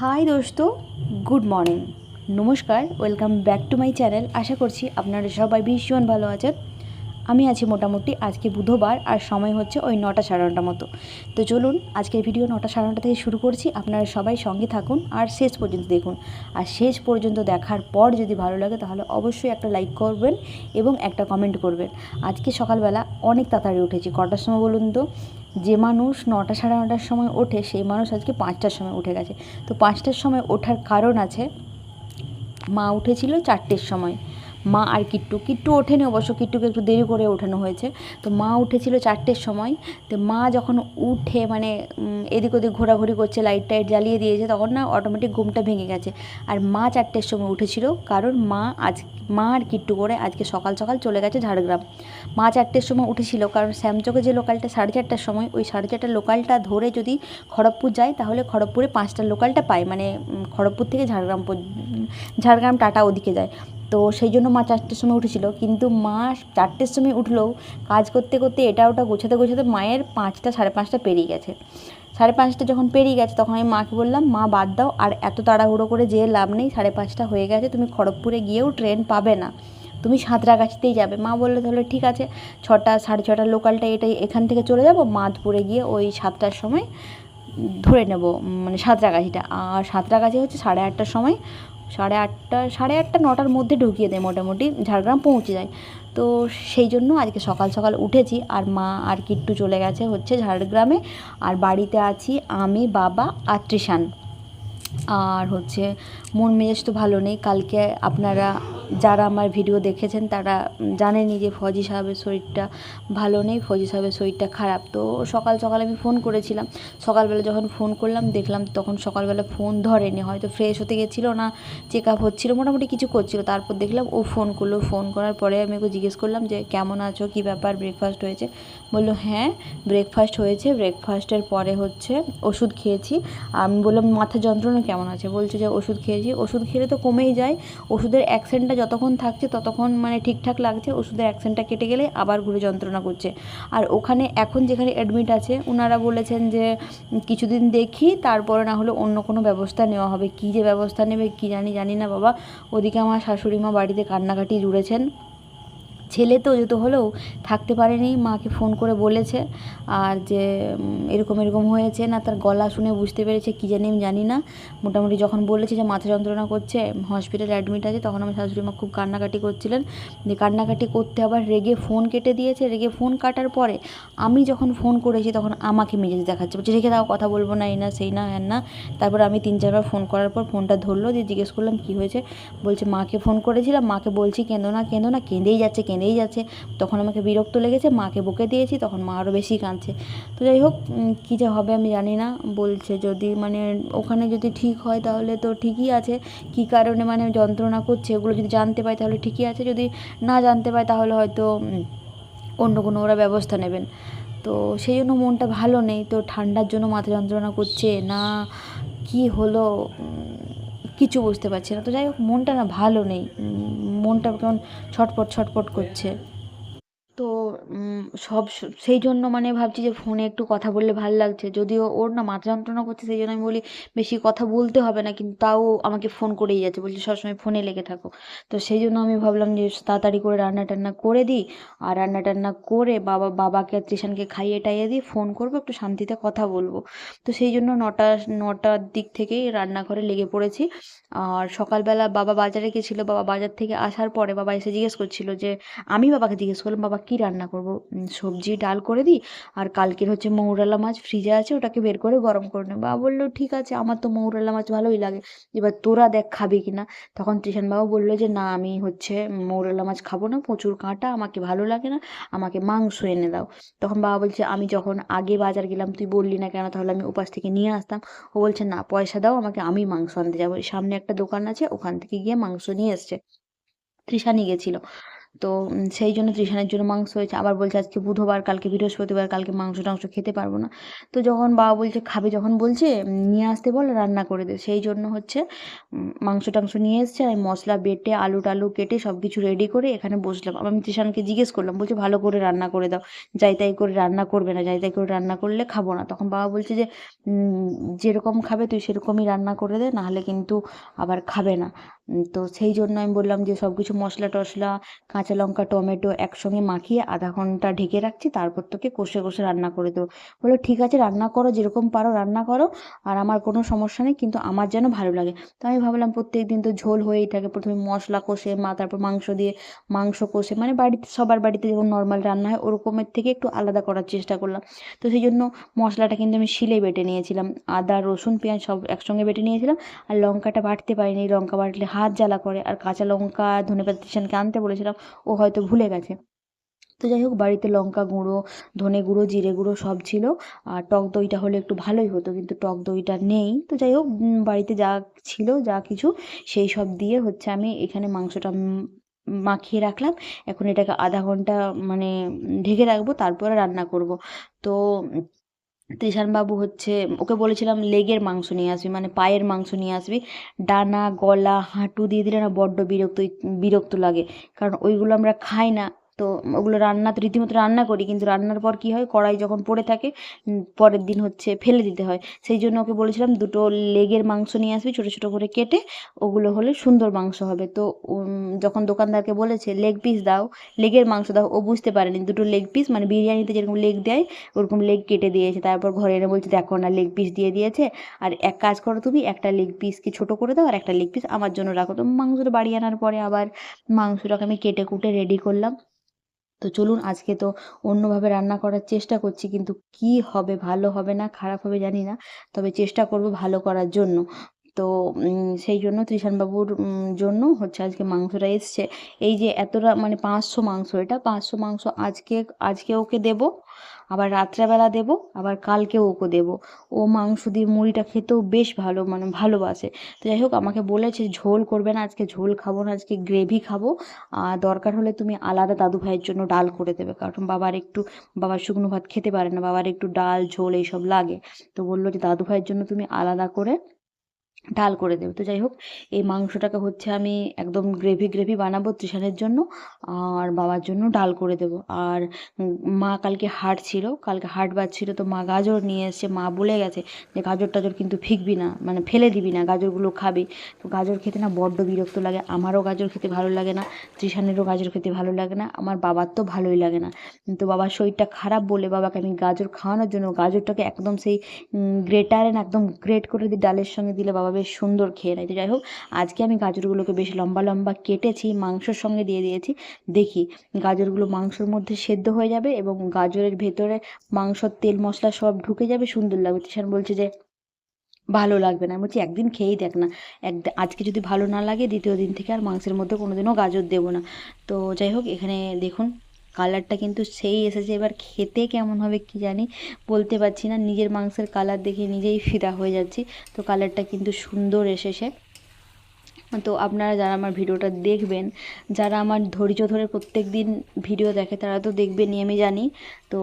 High দোস্ত, good morning. নমস্কার, welcome back to my channel. আশা করছি আপনারা সবাই ভীষণ ভালো আছেন। আমি আছি মোটামুটি আজকে বুধবার আর সময় হচ্ছে ওই নটা সাড়ে নটা মতো। তো চলুন, আজকের ভিডিও নটা সাড়ে নটা থেকে শুরু করছি। আপনারা সবাই সঙ্গে থাকুন আর শেষ পর্যন্ত দেখুন। আর শেষ পর্যন্ত দেখার পর যদি ভালো লাগে, তাহলে অবশ্যই একটা লাইক করবেন এবং একটা কমেন্ট করবেন। আজকে সকালবেলা অনেক তাড়াতাড়ি উঠেছি। কটার সময় বলুন তো? যে মানুষ নটা সাড়ে নটার সময় ওঠে, সেই মানুষ আজকে পাঁচটার সময় উঠে গেছে। তো পাঁচটার সময় ওঠার কারণ আছে, মা উঠেছিল চারটের সময়। মা আর কিট্টু। কিট্টু ওঠেনি অবশ্য, কিট্টুকে একটু দেরি করে ওঠানো হয়েছে। তো মা উঠেছিল চারটের সময়। তো মা যখন উঠে মানে এদিক ওদিক ঘোরাঘুরি করছে লাইট টাইট জ্বালিয়ে দিয়েছে, তখন না অটোমেটিক ঘুমটা ভেঙে গেছে। আর মা চারটের সময় উঠেছিল, কারণ মা আজ, মা আর কিট্টু করে আজকে সকাল সকাল চলে গেছে ঝাড়গ্রাম। মা চারটের সময় উঠেছিল, কারণ শ্যামচকে যে লোকালটা সাড়ে চারটার সময়, ওই সাড়ে চারটার লোকালটা ধরে যদি খড়গপুর যায়, তাহলে খড়গপুরে পাঁচটার লোকালটা পায়। মানে খড়গপুর থেকে ঝাড়গ্রাম ঝাড়গ্রাম টাটা ওদিকে যায়। তো সেই জন্য মা চারটের সময় উঠেছিল। কিন্তু মা চারটের সময় উঠলেও কাজ করতে করতে এটা ওটা গোছাতে গোছাতে মায়ের পাঁচটা, সাড়ে পাঁচটা পেরিয়ে গেছে। সাড়ে পাঁচটা যখন পেরিয়ে গেছে, তখন আমি মাকে বললাম, মা, বাদ দাও, আর এত তাড়াহুড়ো করে যেয়ে লাভ নেই, সাড়ে পাঁচটা হয়ে গেছে, তুমি খড়গপুরে গিয়েও ট্রেন পাবে না। তুমি সাঁতরাগাছিতেই যাবে। মা বলল, তাহলে ঠিক আছে, ছটা, সাড়ে ছটার লোকালটা এটাই এখান থেকে চলে যাব মাধপুরে গিয়ে ওই সাতটার সময় ধরে নেব মানে সাঁতরাগাছিটা। আর সাঁতরাগাছি হচ্ছে সাড়ে আটটার সময় সাড়ে আটটা সাড়ে আটটা, নটার মধ্যে ঢুকিয়ে দেয় মোটামুটি, ঝাড়গ্রাম পৌঁছে যায়। তো সেই জন্য আজকে সকাল সকাল উঠেছি, আর মা আর কিট্টু চলে গেছে হচ্ছে ঝাড়গ্রামে, আর বাড়িতে আছি আমি, বাবা তৃষান। আর হচ্ছে মন মেজাজ তো ভালো নেই, কালকে আপনারা যারা আমার ভিডিও দেখেছেন, তারা জানেনি যে ফজি সাহেবের শরীরটা ভালো নেই, ফজি সাহেবের শরীরটা খারাপ। তো সকাল সকাল আমি ফোন করেছিলাম। সকালবেলা যখন ফোন করলাম, দেখলাম তখন সকালবেলা ফোন ধরেনি। হয়তো ফ্রেশ হতে গেছিল না চেক আপ হচ্ছিল, মোটামুটি কিছু করছিল। তারপর দেখলাম ও ফোন করল। ফোন করার পরে আমি ওকে জিজ্ঞেস করলাম যে, কেমন আছো? কী ব্যাপার? ব্রেকফাস্ট হয়েছে? বলল হ্যাঁ ব্রেকফাস্ট হয়েছে। ব্রেকফাস্টের পরে হচ্ছে ওষুধ খেয়েছি। আমি বললাম, মাথা যন্ত্রণা কেমন আছে? বলছে যে, ওষুধ খেয়েছি। ওষুধ খেলে তো কমেই যায়। ওষুধের অ্যাকসেন্টটা যতক্ষণ থাকছে ততক্ষণ মানে ঠিকঠাক লাগছে, ওষুধের অ্যাকসেন্টটা কেটে গেলে আবার ঘুরে যন্ত্রণা করছে। আর ওখানে এখন যেখানে অ্যাডমিট আছে ওনারা বলেছেন যে কিছুদিন দেখি, তারপরে না হলে অন্য কোনো ব্যবস্থা নেওয়া হবে। কী যে ব্যবস্থা নেবে কী জানি জানি না বাবা। ওদিকে আমার শাশুড়ি মা বাড়িতে কান্নাকাটি জুড়েছেন। ছেলে তো যেহেতু হলেও থাকতে পারেনি, মাকে ফোন করে বলেছে আর যে এরকম এরকম হয়েছে না, তার গলা শুনে বুঝতে পেরেছে, কী জানি আমি জানি না। মোটামুটি যখন বলেছে যে মাথা যন্ত্রণা করছে হসপিটালে অ্যাডমিট আছে, তখন আমার শাশুড়ি মা খুব কান্নাকাটি করছিলেন। যে কান্নাকাটি করতে আবার রেগে ফোন কেটে দিয়েছে, রেগে ফোন কাটার পরে আমি যখন ফোন করেছি তখন আমাকে মেজাজ দেখাচ্ছে। বলছে, রেখে দাও, কথা বলব না, এই না, সেই না, হ্যান না। তারপর আমি তিন, চারবার ফোন করার পর ফোনটা ধরলো, দিয়ে জিজ্ঞেস করলাম, কী হয়েছে? বলছে, মাকে ফোন করেছিলাম, মাকে বলছি, কেঁদো না কেঁদো না। কেঁদেই যাচ্ছে কেঁদেই যাচ্ছে। তখন আমাকে বিরক্ত লেগেছে, মাকে বকে দিয়েছি, তখন মা আরও বেশি কাঁদছে। তো যাই হোক কী যে হবে আমি জানি না। বলছে যদি মানে ওখানে যদি ঠিক হয় তাহলে তো ঠিকই আছে। কী কারণে মানে যন্ত্রণা করছে ওগুলো যদি জানতে পাই তাহলে ঠিকই আছে। যদি না জানতে পাই তাহলে হয়তো অন্য কোনো ওরা ব্যবস্থা নেবেন। তো সেই জন্য মনটা ভালো নেই। তো ঠান্ডার জন্য মাথা যন্ত্রণা করছে, না কি হলো? কিছু বুঝতে পারছি না। তো যাই হোক, মনটা না ভালো নেই। মনটা কেমন ছটপট ছটপট করছে। তো সব সেই জন্য মানে ভাবছি যে ফোনে একটু কথা বললে ভালো লাগছে। যদিও ওর না মাথা যন্ত্রণা করছে, সেই জন্য আমি বলি, বেশি কথা বলতে হবে না, কিন্তু তাও আমাকে ফোন করেই যাচ্ছে। বলছে, সবসময় ফোনে লেগে থাকো। তো সেই জন্য আমি ভাবলাম যে তাড়াতাড়ি করে রান্না টান্না করে দিই। আর রান্না টান্না করে বাবা, বাবাকে আর খাইয়ে টাইয়ে দিয়ে ফোন করব, একটু শান্তিতে কথা বলব। তো সেই জন্য নটা, নটার দিক থেকেই রান্নাঘরে লেগে পড়েছি। আর সকালবেলা বাবা বাজারে গেছিল। বাবা বাজার থেকে আসার পরে বাবা এসে জিজ্ঞেস করছিল যে, আমি বাবাকে জিজ্ঞেস করলাম, বাবা কী রান্না করব। সবজি, ডাল করে দিই। আর কালকের হচ্ছে মৌরালা মাছ ফ্রিজে আছে, ওটাকে বের করে গরম করে নেব। বাবা বলল, ঠিক আছে, আমার তো মৌরালা মাছ ভালোই লাগে। এবার তোরা দেখ খাবি কি না? তখন তৃষান বাবা বলল যে, না, আমি হচ্ছে মৌরালা মাছ খাব না, প্রচুর কাঁটা, আমাকে ভালো লাগে না, আমাকে মাংস এনে দাও। তখন বাবা বলছে, আমি যখন আগে বাজার গেলাম, তুই বললি না কেন, তাহলে আমি উপাস থেকে নিয়ে আসতাম। ও বলছে, না, পয়সা দাও, আমাকে, আমি মাংস আনতে যাব। সামনে একটা দোকান আছে, ওখান থেকে গিয়ে মাংস নিয়ে এসছে। তৃষানি গেছিল। তো সেই জন্য ত্রিশানের জন্য মাংস হয়েছে। আবার বলছে আজকে বুধবার, কালকে বৃহস্পতিবার, কালকে মাংস টাংস খেতে পারব না। তো যখন বাবা বলছে, খাবে? যখন বলছে নিয়ে আসতে বল, রান্না করে দে। সেই জন্য হচ্ছে মাংস টাংস নিয়ে এসছে আমি মশলা বেটে, আলু টালু কেটে সব কিছু রেডি করে এখানে বসলাম। আমি ত্রিশানকে জিজ্ঞেস করলাম, বলছে, ভালো করে রান্না করে দাও। যাই তাই করে রান্না করবে না, যাই তাই করে রান্না করলে খাব না। তখন বাবা বলছে যে যেরকম খাবে তুই সেরকমই রান্না করে দে, নাহলে কিন্তু আবার খাবে না। তো সেই জন্য আমি বললাম যে সব কিছু মশলা টশলা, কাঁচা লঙ্কা, টমেটো একসঙ্গে মাখিয়ে আধা ঘণ্টা ঢেকে রাখছি, তারপর তোকে কষে কষে রান্না করে দেবো। বলল, ঠিক আছে, রান্না করো, যেরকম পারো রান্না করো, আর আমার কোনো সমস্যা নেই, কিন্তু আমার যেন ভালো লাগে। তো আমি ভাবলাম প্রত্যেক দিন তো ঝোল হয়েই থাকে প্রথমে মশলা কষে, মা, তারপর মাংস দিয়ে, মাংস কষে মানে বাড়িতে, সবার বাড়িতে যেমন নর্মাল রান্না হয়, ওরকমের থেকে একটু আলাদা করার চেষ্টা করলাম। তো সেই জন্য মশলাটা কিন্তু আমি শিলে বেটে নিয়েছিলাম। আদা, রসুন, পেঁয়াজ সব একসঙ্গে বেটে নিয়েছিলাম, আর লঙ্কাটা বাটতে পারিনি। লঙ্কা বাটলে হাত জ্বালা করে আর কাঁচা লঙ্কা ধনেপাতা টিশানকে আনতে বলেছিলাম, ও হয়তো ভুলে গেছে। তো যাই হোক, বাড়িতে লঙ্কা গুঁড়ো, ধনে গুঁড়ো, জিরে গুঁড়ো সব ছিল আর টক দইটা হলে একটু ভালোই হতো, কিন্তু টক দইটা নেই। তো যাই হোক বাড়িতে যা ছিল, যা কিছু, সেই সব দিয়ে হচ্ছে আমি এখানে মাংসটা মাখিয়ে রাখলাম। এখন এটাকে আধা ঘণ্টা মানে ঢেকে রাখব, তারপরে রান্না করব। তো বাবু হচ্ছে, ওকে বলেছিলাম লেগের মাংস নিয়ে আসবি মানে পায়ের মাংস নিয়ে আসবি। ডানা, গলা, হাঁটু দিয়ে দিলে না বড্ড বিরক্ত বিরক্ত লাগে। কারণ ওইগুলো আমরা খাই না। তো ওগুলো রান্না, তো রীতিমতো রান্না করি, কিন্তু রান্নার পর কী হয়, কড়াই যখন পড়ে থাকে পরের দিন হচ্ছে ফেলে দিতে হয়। সেই জন্য ওকে বলেছিলাম দুটো লেগের মাংস নিয়ে আসবি, ছোটো ছোটো করে কেটে ওগুলো হলে সুন্দর মাংস হবে। তো যখন দোকানদারকে বলেছে, লেগ পিস দাও, লেগের মাংস দাও, ও বুঝতে পারেনি। দুটো লেগ পিস মানে বিরিয়ানিতে যেরকম লেগ দেয়, ওরকম লেগ কেটে দিয়েছে। তারপর ঘরে এনে বলছে, দেখো না, লেগ পিস দিয়ে দিয়েছে। আর এক কাজ করো তুমি, একটা লেগ পিসকে ছোটো করে দাও, আর একটা লেগ পিস আমার জন্য রাখো। তো মাংসটা বাড়ি আনার পরে আবার মাংসটাকে আমি কেটে কুটে রেডি করলাম। তো চলুন আজকে তো অন্যভাবে রান্না করার চেষ্টা করছি, কিন্তু কি হবে, ভালো হবে না, খারাপ হবে জানি না। তবে চেষ্টা করব ভালো করার জন্য। তো সেই জন্য ত্রিশানবাবুর জন্য হচ্ছে আজকে মাংসটা এসছে। এই যে এতটা মানে পাঁচশো মাংস, এটা পাঁচশো মাংস আজকে আজকে ওকে দেবো। আবার রাত্রেবেলা দেবো, আবার কালকে ওকে দেব। ও মাংস দিয়ে মুড়িটা খেতেও বেশ ভালো মানে ভালোবাসে। তো যাই হোক, আমাকে বলেছে ঝোল করবে না, আজকে ঝোল খাব না, আজকে গ্রেভি খাব। আর দরকার হলে তুমি আলাদা দাদু ভাইয়ের জন্য ডাল করে দেবে, কারণ বাবার একটু, বাবার শুকনো ভাত খেতে পারে না, বাবার একটু ডাল, ঝোল এইসব লাগে। তো বলল যে, দাদু ভাইয়ের জন্য তুমি আলাদা করে ডাল করে দেবে। তো যাই হোক এই মাংসটাকে হচ্ছে আমি একদম গ্রেভি গ্রেভি বানাবো তৃষানের জন্য আর বাবার জন্য ডাল করে দেবো। আর মা কালকে হাট ছিল, কালকে হাট ছিল তো মা গাজর নিয়ে এসছে মা বলে গেছে যে গাজর টাজর কিন্তু ফিকবি না মানে ফেলে দিবি না, গাজরগুলো খাবি। তো গাজর খেতে না বড্ড বিরক্ত লাগে, আমারও গাজর খেতে ভালো লাগে না, তৃষানেরও গাজর খেতে ভালো লাগে না, আমার বাবার তো ভালোই লাগে না। তো বাবার শরীরটা খারাপ বলে বাবাকে আমি গাজর খাওয়ানোর জন্য, গাজরটাকে একদম সেই গ্রেটারে না একদম গ্রেট করে দিয়ে ডালের সঙ্গে দিলে বাবা বেশ সুন্দর খেয়ে নেয়। তো যাই হোক, আজকে আমি গাজরগুলোকে বেশ লম্বা লম্বা কেটেছি, মাংসর সঙ্গে দিয়ে দিয়েছি। দেখি, গাজরগুলো মাংসর মধ্যে সেদ্ধ হয়ে যাবে এবং গাজরের ভেতরে মাংসর তেল মশলা সব ঢুকে যাবে, সুন্দর লাগবে। তিশান বলছে যে, ভালো লাগবে না। আমি বলছি, একদিন খেয়েই দেখ না। এক, আজকে যদি ভালো না লাগে, দ্বিতীয় দিন থেকে আর মাংসের মধ্যে কোনো দিনও গাজর দেবো না। তো যাই হোক, এখানে দেখুন কালারটা কিন্তু সেই এসেছে। এবার খেতে কেমন হবে কি জানি বলতে পারছি না। নিজের মাংসের কালার দেখে নিজেই ফিদা হয়ে যাচ্ছি। তো কালারটা কিন্তু সুন্দর এসেছে। তো আপনারা যারা আমার ভিডিওটা দেখবেন, যারা আমার ধৈর্য ধরে প্রত্যেক দিন ভিডিও দেখে, তারা তো দেখবেনই, আমি জানি। তো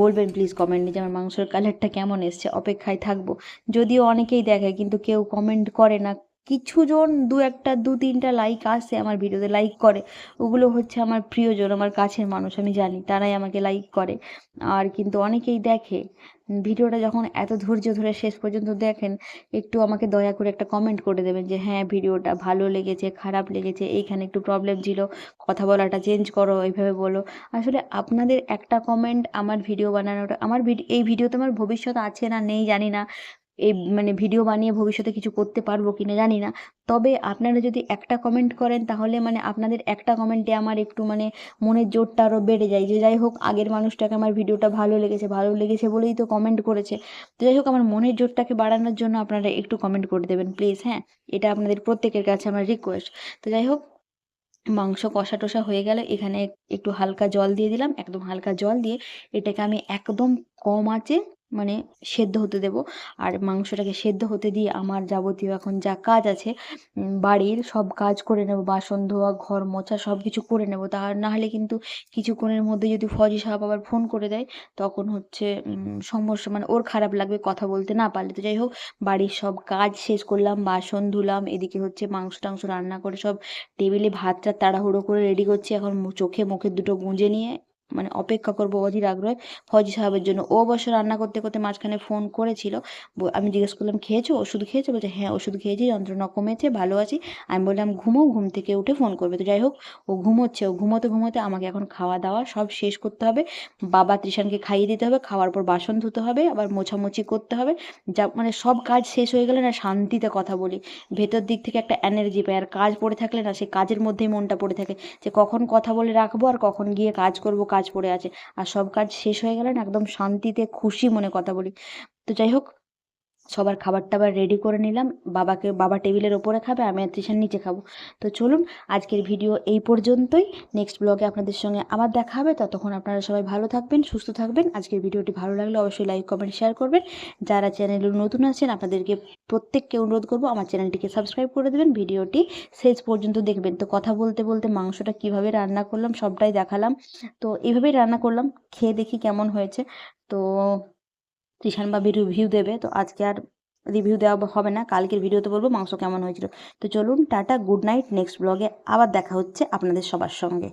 বলবেন প্লিজ কমেন্টে যে আমার মাংসের কালারটা কেমন এসছে? অপেক্ষায় থাকব। যদিও অনেকেই দেখে, কিন্তু কেউ কমেন্ট করে না। কিছুজন দু একটা, দু তিনটা লাইক আসে আমার ভিডিওতে লাইক করে। ওগুলো হচ্ছে আমার প্রিয়জন, আমার কাছের মানুষ, আমি জানি, তারাই আমাকে লাইক করে। আর কিন্তু অনেকেই দেখে। ভিডিওটা যখন এত ধৈর্য ধরে শেষ পর্যন্ত দেখেন, একটু আমাকে দয়া করে একটা কমেন্ট করে দেবেন যে হ্যাঁ ভিডিওটা ভালো লেগেছে, খারাপ লেগেছে, এইখানে একটু প্রবলেম ছিল, কথা বলাটা চেঞ্জ করো, এইভাবে বলো। আসলে আপনাদের একটা কমেন্ট আমার ভিডিও বানানোটা, আমার এই ভিডিওতে আমার ভবিষ্যৎ আছে না নেই জানি না। এই মানে ভিডিও বানিয়ে ভবিষ্যতে কিছু করতে পারব কি না জানি না। তবে আপনারা যদি একটা কমেন্ট করেন, তাহলে মানে আপনাদের একটা কমেন্টে আমার একটু মানে মনের জোরটা আরও বেড়ে যায়। যে যাই হোক, আগের মানুষটাকে আমার ভিডিওটা ভালো লেগেছে ভালো লেগেছে বলেই তো কমেন্ট করেছে। তো যাই হোক, আমার মনের জোরটাকে বাড়ানোর জন্য আপনারা একটু কমেন্ট করে দেবেন প্লিজ হ্যাঁ? এটা আপনাদের প্রত্যেকের কাছে আমার রিকোয়েস্ট তো যাই হোক, মাংস কষা টষা হয়ে গেলে। এখানে একটু হালকা জল দিয়ে দিলাম, একদম হালকা জল দিয়ে এটাকে আমি একদম কম আঁচে মানে সেদ্ধ হতে দেবো। আর মাংসটাকে সেদ্ধ হতে দিয়ে আমার যাবতীয় এখন যা কাজ আছে বাড়ির সব কাজ করে নেব, বাসন ধোয়া, ঘর মোছা সব কিছু করে নেব। তা না হলে কিন্তু কিছুক্ষণের মধ্যে যদি ফজি সাহেব আবার ফোন করে দেয়, তখন হচ্ছে সমস্যা মানে ওর খারাপ লাগবে কথা বলতে না পারলে। তো যাই হোক, বাড়ির সব কাজ শেষ করলাম, বাসন ধুলাম, এদিকে হচ্ছে মাংস টাংস রান্না করে সব টেবিলে ভাতটা তাড়াহুড়ো করে রেডি করছি। এখন চোখে মুখে দুটো গুঁজে নিয়ে মানে অপেক্ষা করব অধীর আগ্রহে। ফজি সাহেবের জন্য ও অবশ্য রান্না করতে করতে মাঝখানে ফোন করেছিল। আমি জিজ্ঞেস করলাম, খেয়েছো? ওষুধ খেয়েছো? বলছে হ্যাঁ ওষুধ খেয়েছি, যন্ত্রণা কমেছে, ভালো আছি। আমি বললাম, ঘুমো, ঘুম থেকে উঠে ফোন করবে। তো যাই হোক, ও ঘুমোচ্ছে। ও ঘুমোতে ঘুমোতে আমাকে এখন খাওয়া দাওয়া সব শেষ করতে হবে। বাবা ত্রিশানকে খাইয়ে দিতে হবে, খাওয়ার পর বাসন ধুতে হবে, আবার মোছামুছি করতে হবে। যা মানে সব কাজ শেষ হয়ে গেলে না শান্তিতে কথা বলি। ভেতর দিক থেকে একটা এনার্জি পাই, আর কাজ পড়ে থাকলে না, সেই কাজের মধ্যেই মনটা পড়ে থাকে যে কখন কথা বলে রাখব আর কখন গিয়ে কাজ করব কাজ পড়ে আছে। আর সব কাজ শেষ হয়ে গেলে না একদম শান্তিতে, খুশি মনে কথা বলি। তো যাই হোক সবার খাবার টাবার রেডি করে নিলাম। বাবাকে, বাবা টেবিলের ওপরে খাবে, আমি আর তৃষার নিচে খাব। তো চলুন, আজকের ভিডিও এই পর্যন্তই। নেক্সট ব্লগে আপনাদের সঙ্গে আবার দেখা হবে। ততক্ষণ আপনারা সবাই ভালো থাকবেন, সুস্থ থাকবেন। আজকের ভিডিওটি ভালো লাগলে অবশ্যই লাইক কমেন্ট শেয়ার করবেন। যারা চ্যানেলে নতুন আছেন, আপনাদেরকে প্রত্যেককে অনুরোধ করব, আমার চ্যানেলটিকে সাবস্ক্রাইব করে দেবেন। ভিডিওটি শেষ পর্যন্ত দেখবেন। তো কথা বলতে বলতে মাংসটা কীভাবে রান্না করলাম, সবটাই দেখালাম। তো এইভাবেই রান্না করলাম। খেয়ে দেখি কেমন হয়েছে। তো তৃষান বাবি রিভিউ দেবে। তো আজকে আর রিভিউ দেওয়া হবে না। কালকের ভিডিওতে বলব মাংস কেমন হয়েছিল। তো চলুন টাটা গুড নাইট নেক্সট ব্লগে আবার দেখা হচ্ছে আপনাদের সবার সঙ্গে।